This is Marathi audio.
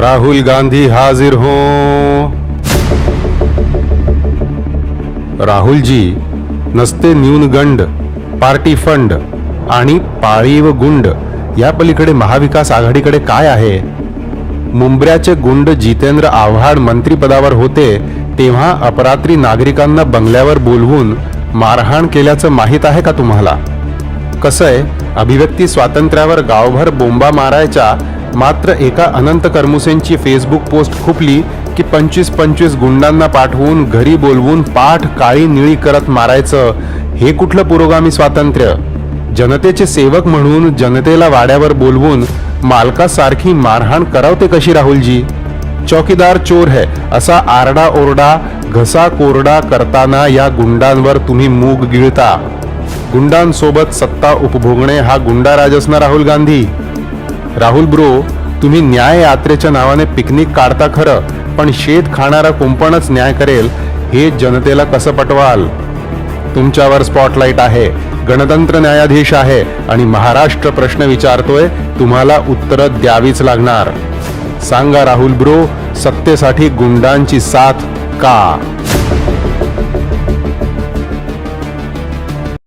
राहुल गांधी हाजिर हो। राहुलजी नसते न्यूनगंड पार्टी फंड आणि पाळीव गुंड या पलीकडे महाविकास आघाडीकडे काय आहे? मुंबऱ्याचे गुंड जितेंद्र आव्हाड मंत्रिपदावर होते तेव्हा अपरात्री नागरिकांना बंगल्यावर बोलवून मारहाण केल्याचं माहीत आहे का तुम्हाला? कसं आहे? अभिव्यक्ती स्वातंत्र्यावर गावभर बोंबा मारायच्या मात्र एका अनंत करमुसेंची फेसबुक पोस्ट खुपली की पंचवीस पंचवीस गुंडांना पाठवून घरी बोलवून पाठ काळी निळी करत मारायचं. हे कुठलं पुरोगामी स्वातंत्र्य? जनतेचे सेवक म्हणून जनतेला वाड्यावर बोलवून मालकासारखी मारहाण करावते कशी राहुलजी? चौकीदार चोर है असा आरडा ओरडा घसा कोरडा करताना या गुंडांवर तुम्ही मूग गिळता. गुंडांसोबत सत्ता उपभोगणे हा गुंडाराज असणार राहुल गांधी? राहुल ब्रो तुम्ही न्याय यात्रेच्या नावाने पिकनिक काढता खरं पण शेत खाणारा कुंपणच न्याय करेल हे जनतेला कसं पटवाल? तुमच्यावर स्पॉटलाईट आहे गणतंत्र न्यायाधीश आहे आणि महाराष्ट्र प्रश्न विचारतोय तुम्हाला उत्तरं द्यावीच लागणार. सांगा राहुल ब्रो सत्तेसाठी गुंडांची साथ का?